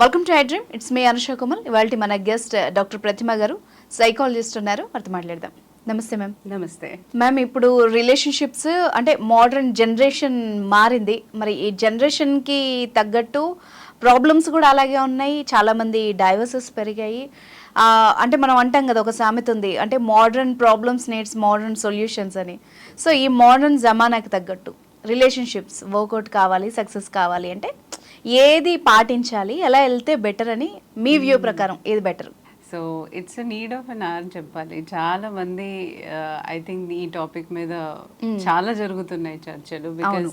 Welcome to dream it's me Anusha కుమల్ ఇవాళ మన guest doctor ప్రతిమ గారు. సైకాలజిస్ట్ ఉన్నారు. వారితో మాట్లాడదాం. నమస్తే మ్యామ్ నమస్తే. మ్యామ్ ఇప్పుడు రిలేషన్షిప్స్ అంటే మోడర్న్ జనరేషన్ మారింది. మరి ఈ జనరేషన్కి తగ్గట్టు ప్రాబ్లమ్స్ కూడా అలాగే ఉన్నాయి. చాలామంది డైవర్సెస్ పెరిగాయి. అంటే మనం అంటాం కదా ఒక సామెత ఉంది. అంటే modern problems needs modern solutions అని. సో ఈ మోడర్న్ జమానాకి తగ్గట్టు రిలేషన్షిప్స్ వర్కౌట్ కావాలి సక్సెస్ కావాలి అంటే ఏది పాటించాలి ఎలా వెళ్తే బెటర్ అని మీ వ్యూ ప్రకారం ఏది better so it's need of an hour చెప్పాలి. చాలా మంది ఐ థింక్ ఈ టాపిక్ మీద చాలా జరుగుతున్నాయి చర్చలు బికాస్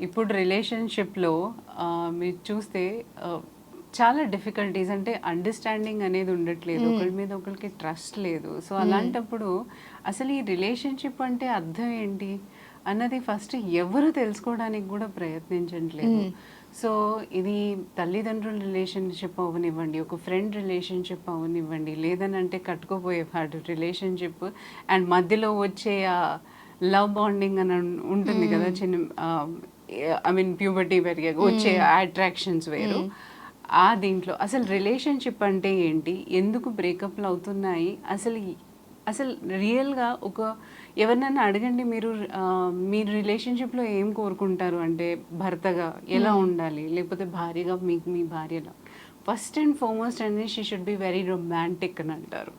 ఇప్పుడు రిలేషన్షిప్లో మీరు చూస్తే uh, చాలా డిఫికల్టీస్ అంటే అండర్స్టాండింగ్ అనేది ఉండట్లేదు. ఒకరి మీద ఒకరికి ట్రస్ట్ లేదు. సో అలాంటప్పుడు అసలు ఈ రిలేషన్షిప్ అంటే అర్థం ఏంటి? అన్నది ఫస్ట్ ఎవరు తెలుసుకోవడానికి కూడా ప్రయత్నించట్లేదు. సో ఇది తల్లిదండ్రుల రిలేషన్షిప్ అవనివ్వండి ఒక ఫ్రెండ్ రిలేషన్షిప్ అవనివ్వండి లేదని అంటే కట్టుకోపోయే వాడు రిలేషన్షిప్ అండ్ మధ్యలో వచ్చే ఆ లవ్ బాండింగ్ అని ఉంటుంది కదా చిన్న ఐ మీన్ ప్యూబర్టీ పెరిగాక వచ్చే అట్రాక్షన్స్ వేరు. ఆ దీంట్లో అసలు రిలేషన్షిప్ అంటే ఏంటి? ఎందుకు బ్రేకప్లు అవుతున్నాయి? అసలు అసలు రియల్గా ఒక ఎవరినైనా అడగండి మీరు మీరు రిలేషన్షిప్లో ఏం కోరుకుంటారు? అంటే భర్తగా ఎలా ఉండాలి? లేకపోతే భార్యగా మీకు మీ భార్యలా? ఫస్ట్ అండ్ ఫార్మోస్ట్ అనేది she should be very romantic అని అంటారు.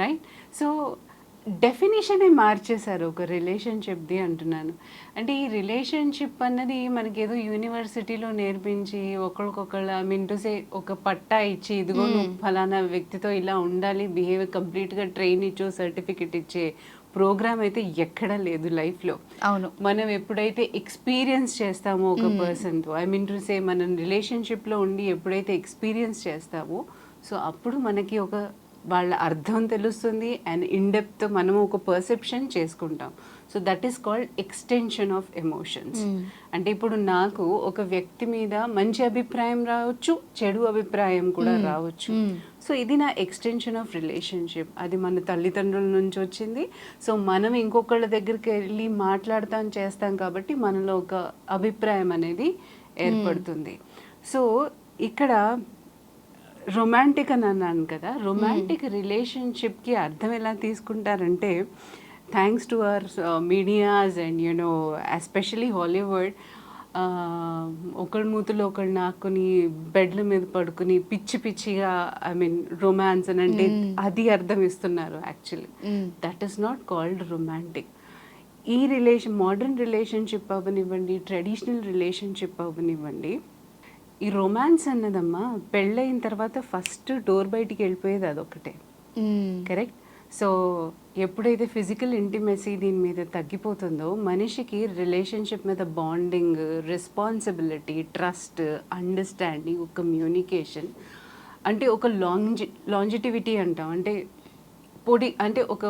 రైట్ సో డెఫినేషనే మార్చేశారు ఒక రిలేషన్షిప్ది అంటున్నాను. అంటే ఈ రిలేషన్షిప్ అన్నది మనకి ఏదో యూనివర్సిటీలో నేర్పించి ఒకరికొకళ్ళ ఐ మీన్ టు సే ఒక పట్టా ఇచ్చి ఇదిగో నువ్వు ఫలానా వ్యక్తితో ఇలా ఉండాలి బిహేవ్ కంప్లీట్గా ట్రైన్ ఇచ్చో సర్టిఫికెట్ ఇచ్చే ప్రోగ్రామ్ అయితే ఎక్కడా లేదు లైఫ్లో. అవును. మనం ఎప్పుడైతే ఎక్స్పీరియన్స్ చేస్తామో ఒక పర్సన్తో ఐ మీన్ టు సే మనం రిలేషన్షిప్లో ఉండి ఎప్పుడైతే ఎక్స్పీరియన్స్ చేస్తామో సో అప్పుడు మనకి ఒక వాళ్ళ అర్థం తెలుస్తుంది అండ్ ఇన్డెప్త్ మనం ఒక పర్సెప్షన్ చేసుకుంటాం. So that is called extension of emotions అంటే ఇప్పుడు నాకు ఒక వ్యక్తి మీద మంచి అభిప్రాయం రావచ్చు చెడు అభిప్రాయం కూడా రావచ్చు. సో ఇది నా ఎక్స్టెన్షన్ ఆఫ్ రిలేషన్షిప్ అది మన తల్లిదండ్రుల నుంచి వచ్చింది. సో మనం ఇంకొకళ్ళ దగ్గరికి వెళ్ళి మాట్లాడతాం చేస్తాం కాబట్టి మనలో ఒక అభిప్రాయం అనేది ఏర్పడుతుంది. సో ఇక్కడ రొమాంటిక్ అని అన్నాను కదా రొమాంటిక్ రిలేషన్షిప్కి అర్థం ఎలా తీసుకుంటారంటే thanks to our medias and you know especially Hollywood ఒకళ్ళ మూతులు ఒకళ్ళు నాకుని బెడ్ల మీద పడుకుని పిచ్చి పిచ్చిగా ఐ మీన్ రొమాన్స్ అని అంటే అది అర్థం ఇస్తున్నారు actually that is not called romantic ఈ రిలేషన్ మోడర్న్ రిలేషన్షిప్ అవ్వనివ్వండి ట్రెడిషనల్ రిలేషన్షిప్ అవ్వనివ్వండి ఈ రొమాన్స్ అన్నదమ్మా పెళ్ళయిన తర్వాత ఫస్ట్ డోర్ బయటికి వెళ్ళిపోయేది అదొకటే కరెక్ట్ సో ఎప్పుడైతే ఫిజికల్ ఇంటిమెసీ దీని మీద తగ్గిపోతుందో మనిషికి రిలేషన్షిప్ మీద బాండింగ్ రెస్పాన్సిబిలిటీ ట్రస్ట్ అండర్స్టాండింగ్ ఒక కమ్యూనికేషన్ అంటే ఒక లాంజి లాంజిటివిటీ అంటాం. అంటే పొడి అంటే ఒక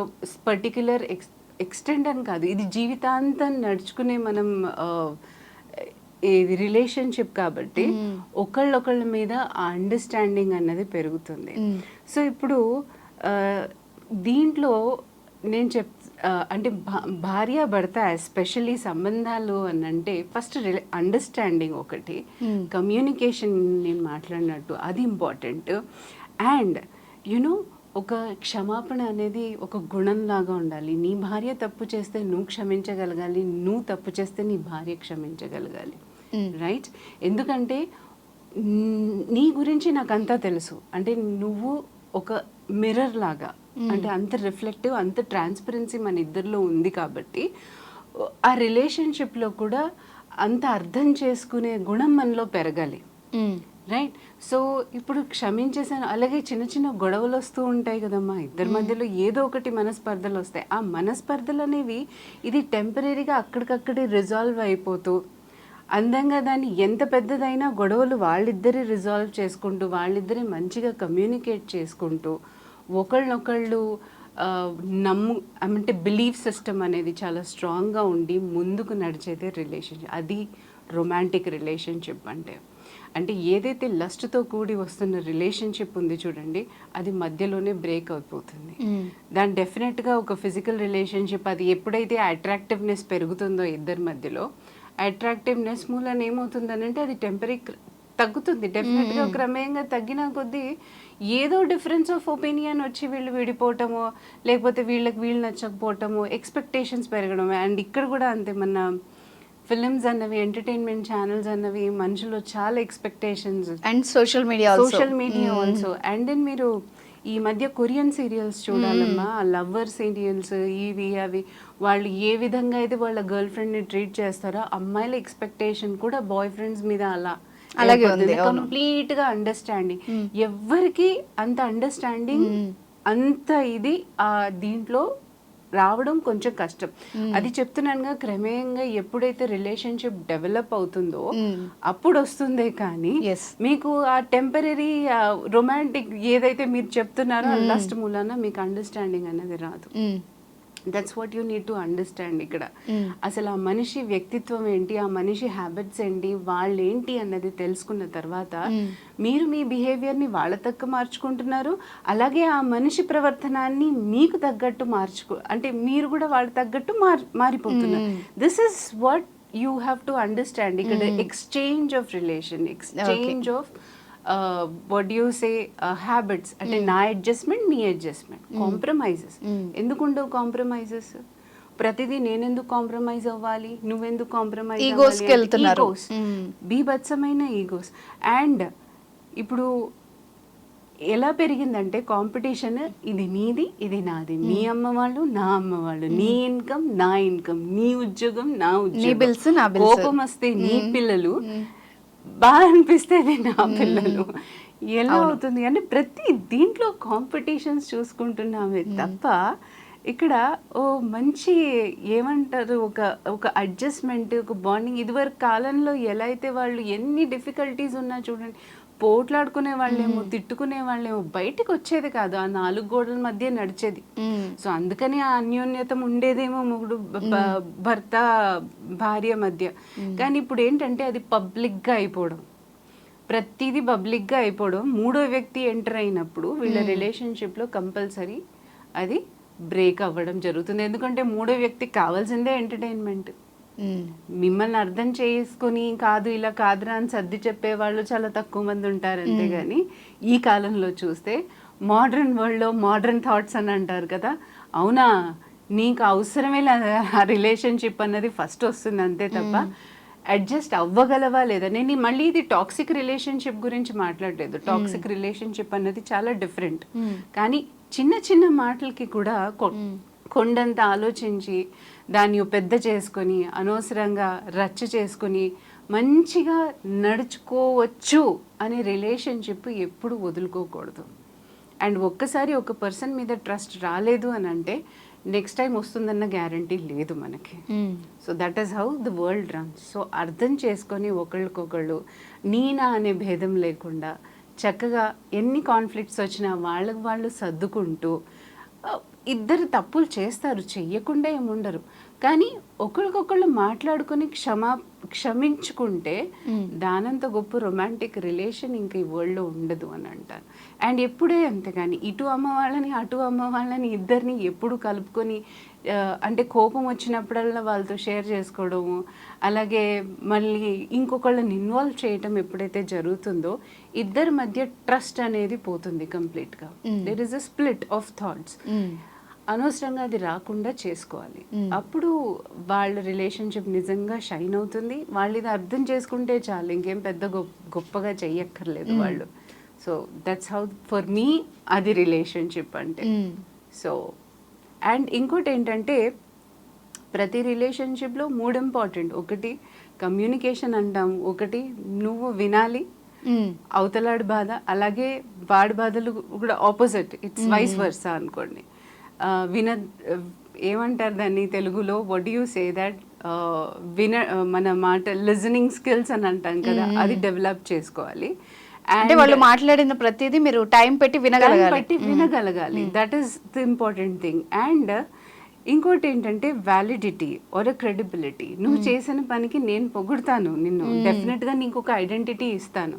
పర్టిక్యులర్ ఎక్స్ ఎక్స్టెంట్ అని కాదు. ఇది జీవితాంతం నడుచుకునే మనం ఇది రిలేషన్షిప్ కాబట్టి ఒకళ్ళొకళ్ళ మీద ఆ అండర్స్టాండింగ్ అన్నది పెరుగుతుంది. సో ఇప్పుడు దీంట్లో నేను చెప్ అంటే భార్య భర్త ఎస్పెషల్లీ సంబంధాలు అని అంటే ఫస్ట్ అండర్స్టాండింగ్ ఒకటి కమ్యూనికేషన్ నేను మాట్లాడినట్టు అది ఇంపార్టెంట్ అండ్ యునో ఒక క్షమాపణ అనేది ఒక గుణంలాగా ఉండాలి. నీ భార్య తప్పు చేస్తే నువ్వు క్షమించగలగాలి నువ్వు తప్పు చేస్తే నీ భార్య క్షమించగలగాలి. రైట్? ఎందుకంటే న్- గురించి నాకు అంతా తెలుసు. అంటే నువ్వు ఒక మిర్రర్ లాగా అంటే అంత రిఫ్లెక్టివ్ అంత ట్రాన్స్పరెన్సీ మన ఇద్దరిలో ఉంది కాబట్టి ఆ రిలేషన్షిప్లో కూడా అంత అర్థం చేసుకునే గుణం మనలో పెరగాలి. రైట్? సో ఇప్పుడు క్షమించేసాను అలాగే చిన్న చిన్న గొడవలు వస్తూ ఉంటాయి కదమ్మా. ఇద్దరి మధ్యలో ఏదో ఒకటి మనస్పర్ధలు వస్తాయి. ఆ మనస్పర్ధలు అనేవి ఇది టెంపరీగా అక్కడికక్కడే రిజాల్వ్ అయిపోతూ అందంగా దాన్ని ఎంత పెద్దదైనా గొడవలు వాళ్ళిద్దరే రిజాల్వ్ చేసుకుంటూ వాళ్ళిద్దరే మంచిగా కమ్యూనికేట్ చేసుకుంటూ ఒకళ్ళనొకళ్ళు నమ్ము అంటే బిలీఫ్ సిస్టమ్ అనేది చాలా స్ట్రాంగ్గా ఉండి ముందుకు నడిచేదే రిలేషన్షిప్ అది రొమాంటిక్ రిలేషన్షిప్ అంటే. అంటే ఏదైతే లస్ట్తో కూడి వస్తున్న రిలేషన్షిప్ ఉంది చూడండి అది మధ్యలోనే బ్రేక్ అయిపోతుంది. దాని డెఫినెట్గా ఒక ఫిజికల్ రిలేషన్షిప్ అది ఎప్పుడైతే అట్రాక్టివ్నెస్ పెరుగుతుందో ఇద్దరి మధ్యలో అట్రాక్టివ్నెస్ మూలన ఏమవుతుందనంటే అది టెంపరీ తగ్గుతుంది. డెఫినెట్గా క్రమేయంగా తగ్గిన కొద్దీ ఏదో డిఫరెన్స్ ఆఫ్ ఒపీనియన్ వచ్చి వీళ్ళు విడిపోవటమో లేకపోతే వీళ్ళకి వీళ్ళు నచ్చకపోవటమో ఎక్స్పెక్టేషన్స్ పెరగడం అండ్ ఇక్కడ కూడా అంతే మన ఫిలిమ్స్ అన్నవి ఎంటర్టైన్మెంట్ ఛానల్స్ అన్నవి మనుషులు చాలా expectations and social media social media also and then మీరు ఈ మధ్య కొరియన్ సీరియల్స్ చూడాలమ్మా. లవ్వర్ సీరియల్స్ ఇవి అవి. వాళ్ళు ఏ విధంగా అయితే వాళ్ళ గర్ల్ ఫ్రెండ్ని ట్రీట్ చేస్తారో అమ్మాయిల ఎక్స్పెక్టేషన్ కూడా బాయ్ ఫ్రెండ్స్ మీద అలా అలాగే. కంప్లీట్గా అండర్స్టాండింగ్. ఎవరికి అంత అండర్స్టాండింగ్ అంత ఇది ఆ దీంట్లో రావడం కొంచెం కష్టం. అది చెప్తున్నానుగా క్రమేయంగా ఎప్పుడైతే రిలేషన్షిప్ డెవలప్ అవుతుందో అప్పుడు వస్తుందే కానీ. మీకు ఆ టెంపరీ రొమాంటిక్ ఏదైతే మీరు చెప్తున్నారో లస్ట్ మూలాన మీకు అండర్స్టాండింగ్ అనేది రాదు. That's what you need to understand ఇక్కడ. అసలు ఆ మనిషి వ్యక్తిత్వం ఏంటి ఆ మనిషి హ్యాబిట్స్ ఏంటి వాళ్ళు ఏంటి అన్నది తెలుసుకున్న తర్వాత మీరు మీ behaviour ని వాళ్ళ తగ్గ మార్చుకుంటున్నారు అలాగే ఆ మనిషి ప్రవర్తనాన్ని మీకు తగ్గట్టు మార్చుకో అంటే మీరు కూడా వాళ్ళ తగ్గట్టు మార్ మారిపోతున్నారు. This is what you have to understand ఇక్కడ. Exchange of relation exchange of what you say habits అంటే నా అడ్జస్ట్మెంట్ నీ అడ్జస్ట్మెంట్ కాంప్రమైజెస్ ఎందుకు ఉండవు కాంప్రమైజెస్ ప్రతిదీ నేనెందుకు కాంప్రమైజ్ అవ్వాలి? నువ్వెందుకు కాంప్రమైజ్ Egos కి వెళ్తున్నారు. Mm. బీభత్సమైన ఈగోస్ అండ్ ఇప్పుడు ఎలా పెరిగిందంటే కాంపిటీషన్ ఇది నీది ఇది నాది. నీ అమ్మ వాళ్ళు నా అమ్మ వాళ్ళు. నీ ఇన్కమ్ నా ఇన్కమ్ నీ ఉద్యోగం నా ఉద్యోగం. కోపం వస్తే నీ పిల్లలు బాగా అనిపిస్తేది నా పిల్లలు. ఎలా అవుతుంది అంటే ప్రతి దీంట్లో కాంపిటీషన్స్ చూసుకుంటున్నామే తప్ప ఇక్కడ ఓ మంచి ఏమంటారు ఒక ఒక అడ్జస్ట్మెంట్ ఒక బాండింగ్. ఇదివరకు కాలంలో ఎలా అయితే వాళ్ళు ఎన్ని డిఫికల్టీస్ ఉన్నా చూడండి పోట్లాడుకునే వాళ్ళేమో తిట్టుకునే వాళ్ళేమో బయటకు వచ్చేది కాదు. ఆ నాలుగు గోడల మధ్య నడిచేది. సో అందుకని ఆ అన్యోన్యతం ఉండేదేమో మొగుడు భర్త భార్య మధ్య. కానీ ఇప్పుడు ఏంటంటే అది పబ్లిక్గా అయిపోవడం. ప్రతిదీ పబ్లిక్గా అయిపోవడం. మూడో వ్యక్తి ఎంటర్ అయినప్పుడు వీళ్ళ రిలేషన్షిప్లో కంపల్సరీ అది బ్రేక్ అవ్వడం జరుగుతుంది. ఎందుకంటే మూడో వ్యక్తికి కావాల్సిందే ఎంటర్టైన్మెంట్. మిమ్మల్ని అర్థం చేసుకొని కాదు ఇలా కాదురా అని సర్ది చెప్పేవాళ్ళు చాలా తక్కువ మంది ఉంటారు అంతేగాని ఈ కాలంలో చూస్తే మోడర్న్ వరల్డ్లో మోడర్న్ థాట్స్ అని అంటారు కదా. అవునా? నీకు అవసరమే లేదా ఆ రిలేషన్షిప్ అన్నది ఫస్ట్ వస్తుంది అంతే తప్ప అడ్జస్ట్ అవ్వగలవా లేదా? నేను మళ్ళీ ఇది టాక్సిక్ రిలేషన్షిప్ గురించి మాట్లాడలేదు. టాక్సిక్ రిలేషన్షిప్ అన్నది చాలా డిఫరెంట్ కానీ చిన్న చిన్న మాటలకి కూడా కొండంత ఆలోచించి దాన్ని పెద్ద చేసుకొని అనవసరంగా రచ్చ చేసుకొని మంచిగా నడుచుకోవచ్చు అనే రిలేషన్షిప్ ఎప్పుడు వదులుకోకూడదు. అండ్ ఒక్కసారి ఒక పర్సన్ మీద ట్రస్ట్ రాలేదు అని అంటే నెక్స్ట్ టైం వస్తుందన్న గ్యారంటీ లేదు మనకి. So that is how the world run so అర్థం చేసుకొని ఒకళ్ళకొకళ్ళు నీనా అనే భేదం లేకుండా చక్కగా ఎన్ని కాన్ఫ్లిక్ట్స్ వచ్చినా వాళ్ళకి వాళ్ళు సర్దుకుంటూ ఇద్దరు తప్పులు చేస్తారు చెయ్యకుండా ఏముండరు. కానీ ఒకరికొకళ్ళు మాట్లాడుకొని క్షమా క్షమించుకుంటే దానంత గొప్ప రొమాంటిక్ రిలేషన్ ఇంక ఈ వరల్డ్లో ఉండదు అని అంటారు. అండ్ ఎప్పుడే అంతే కానీ ఇటు అమ్మ వాళ్ళని అటు అమ్మ వాళ్ళని ఇద్దరిని ఎప్పుడు కలుపుకొని అంటే కోపం వచ్చినప్పుడల్లా వాళ్ళతో షేర్ చేసుకోవడము అలాగే మళ్ళీ ఇంకొకళ్ళని ఇన్వాల్వ్ చేయటం ఎప్పుడైతే జరుగుతుందో ఇద్దరి మధ్య ట్రస్ట్ అనేది పోతుంది కంప్లీట్గా. There is a split of thoughts అనవసరంగా అది రాకుండా చేసుకోవాలి. అప్పుడు వాళ్ళ రిలేషన్షిప్ నిజంగా షైన్ అవుతుంది. వాళ్ళు ఇది అర్థం చేసుకుంటే చాలు. ఇంకేం పెద్ద గొప్ప గొప్పగా చెయ్యక్కర్లేదు వాళ్ళు. So that's how for me అది రిలేషన్షిప్ అంటే. సో అండ్ ఇంకోటి ఏంటంటే ప్రతి రిలేషన్షిప్లో మూడు ఇంపార్టెంట్. ఒకటి కమ్యూనికేషన్ అంటాం. ఒకటి నువ్వు వినాలి. అవతలాడి బాధ. అలాగే వాడి బాధలు కూడా ఆపోజిట్ ఇట్స్ వైస్ వర్సా అనుకోండి. విన ఏమంటారు దాన్ని తెలుగులో? వడ్ యూ సే దట్ విన మన మాట లిజనింగ్ స్కిల్స్ అని అంటాం కదా అది డెవలప్ చేసుకోవాలి. అంటే వాళ్ళు మాట్లాడిన ప్రతిదీ మీరు టైం పెట్టి వినగలగాలి. బట్టి వినగలగాలి. That is the important thing and ఇంకోటి ఏంటంటే వ్యాలిడిటీ ఆర్ క్రెడిబిలిటీ నువ్వు చేసిన పనికి నేను పొగుడతాను నిన్ను. డెఫినెట్గా నీకు ఒక ఐడెంటిటీ ఇస్తాను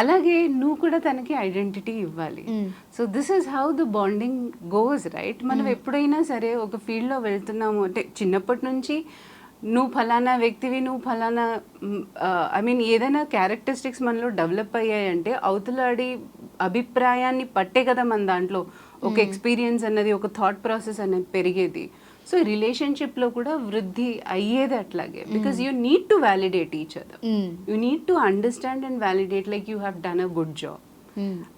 అలాగే నువ్వు కూడా తనకి ఐడెంటిటీ ఇవ్వాలి. So this is how the bonding goes right మనం ఎప్పుడైనా సరే ఒక ఫీల్డ్లో వెళ్తున్నాము అంటే చిన్నప్పటి నుంచి నువ్వు ఫలానా వ్యక్తివి నువ్వు ఫలానా ఐ మీన్ ఏదైనా క్యారెక్టరిస్టిక్స్ మనలో డెవలప్ అయ్యాయంటే అవతలాడి అభిప్రాయాన్ని పట్టే కదా మన దాంట్లో. ఒక ఎక్స్పీరియన్స్ అన్నది ఒక థాట్ ప్రాసెస్ అనేది పెరిగేది. సో రిలేషన్షిప్లో కూడా వృద్ధి అయ్యేది అట్లాగే. Because you need to validate each other. You need to understand and validate like you have done a good job.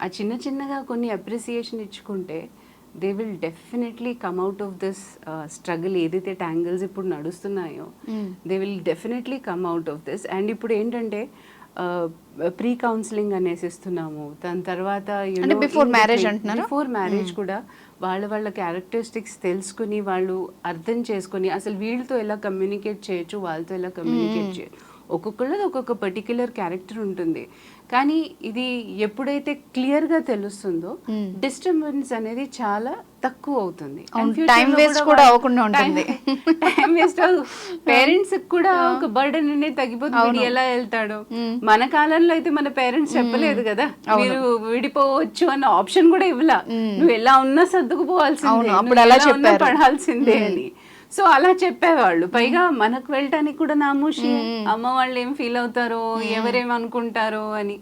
ఆ చిన్న చిన్నగా కొన్ని అప్రిసియేషన్ ఇచ్చుకుంటే they will definitely come out of this struggle ఏదైతే ట్యాంగిల్స్ ఇప్పుడు నడుస్తున్నాయో. They will definitely come out of this and ఇప్పుడు ఏంటంటే ప్రీ కౌన్సిలింగ్ అనేసి ఇస్తున్నాము దాని తర్వాత అంటే before marriage అంటున్నారా? బిఫోర్ మ్యారేజ్ కూడా వాళ్ళ వాళ్ళ క్యారెక్టరిస్టిక్స్ తెలుసుకుని వాళ్ళు అర్థం చేసుకుని అసలు వీళ్ళతో ఎలా కమ్యూనికేట్ చేయొచ్చు వాళ్ళతో ఎలా కమ్యూనికేట్ చేయొచ్చు ఒక్కొక్కళ్ళది ఒక్కొక్క పర్టిక్యులర్ క్యారెక్టర్ ఉంటుంది. కానీ ఇది ఎప్పుడైతే క్లియర్గా తెలుస్తుందో Hmm. డిస్టర్బెన్స్ అనేది చాలా తక్కువ అవుతుంది. time waste కూడా అవ్వకుండా ఉంటుంది. టైం వేస్ట్ పేరెంట్స్ కూడా ఒక బర్డెన్ అనేది తగ్గిపోతుంది. ఎలా వెళ్తాడు. Hmm. మన కాలంలో అయితే మన పేరెంట్స్ చెప్పలేదు కదా. మీరు విడిపోవచ్చు అన్న ఆప్షన్ కూడా ఇవ్వలా. నువ్వు ఎలా ఉన్నా సర్దుకుపోవాల్సిందే. అప్పుడు ఎలా. పడాల్సిందే అని. సో అలా చెప్పేవాళ్ళు. పైగా మనకు వెళ్ళటానికి కూడా నామూషి అమ్మ వాళ్ళు ఏం ఫీల్ అవుతారో ఎవరేమనుకుంటారో అని.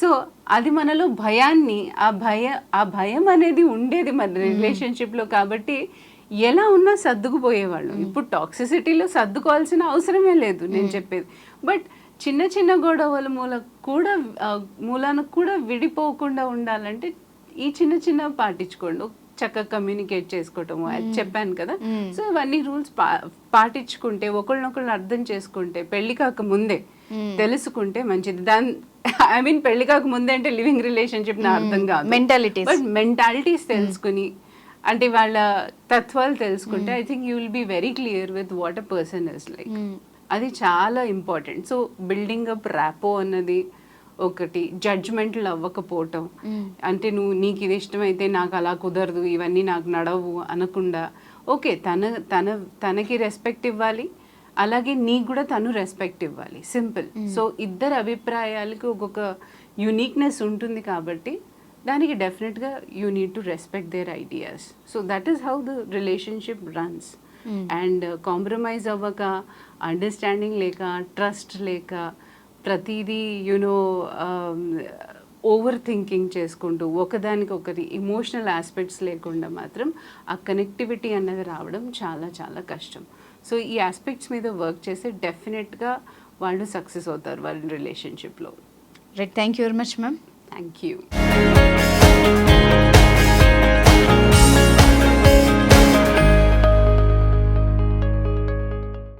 సో అది మనలో భయాన్ని ఆ భయ ఆ భయం అనేది ఉండేది మన రిలేషన్షిప్లో కాబట్టి ఎలా ఉన్నా సర్దుకుపోయేవాళ్ళు. ఇప్పుడు టాక్సిసిటీలో సర్దుకోవాల్సిన అవసరమే లేదు నేను చెప్పేది. బట్ చిన్న చిన్న గొడవల మూల కూడా మూలాన కూడా విడిపోకుండా ఉండాలంటే ఈ చిన్న చిన్న పాటించుకోండి. చక్కగా కమ్యూనికేట్ చేసుకోవటము అది చెప్పాను కదా. సో ఇవన్నీ రూల్స్ పాటించుకుంటే ఒకళ్ళనొకళ్ళు అర్థం చేసుకుంటే పెళ్ళి కాక ముందే తెలుసుకుంటే మంచిది. దాని ఐ మీన్ పెళ్ళి కాక ముందే అంటే లివింగ్ రిలేషన్షిప్ నా అర్థం కాదు. Mentalities. బట్ మెంటాలిటీస్ తెలుసుకుని అంటే వాళ్ళ తత్వాలు తెలుసుకుంటే I think you will be very clear with what a person is like అది చాలా important so building up rapport అన్నది ఒకటి. జడ్జ్మెంట్లు అవ్వకపోవటం. అంటే నువ్వు నీకు ఇది ఇష్టమైతే నాకు అలా కుదరదు ఇవన్నీ నాకు నడవు అనకుండా. ఓకే తన తన తనకి రెస్పెక్ట్ ఇవ్వాలి. అలాగే నీకు కూడా తను రెస్పెక్ట్ ఇవ్వాలి. సింపుల్ సో ఇద్దరు అభిప్రాయాలకు ఒక్కొక్క యునిక్నెస్ ఉంటుంది కాబట్టి దానికి డెఫినెట్గా you need to respect their ideas so that is how the relationship runs and compromise అవ్వక అండర్స్టాండింగ్ లేక ట్రస్ట్ లేక ప్రతిదీ యునో ఓవర్ థింకింగ్ చేసుకుంటూ ఒకదానికి ఒకటి ఇమోషనల్ ఆస్పెక్ట్స్ లేకుండా మాత్రం ఆ కనెక్టివిటీ అన్నది రావడం చాలా చాలా కష్టం. సో ఈ ఆస్పెక్ట్స్ మీద వర్క్ చేస్తే డెఫినెట్గా వాళ్ళు సక్సెస్ అవుతారు వాళ్ళ రిలేషన్షిప్లో right thank you very much ma'am thank you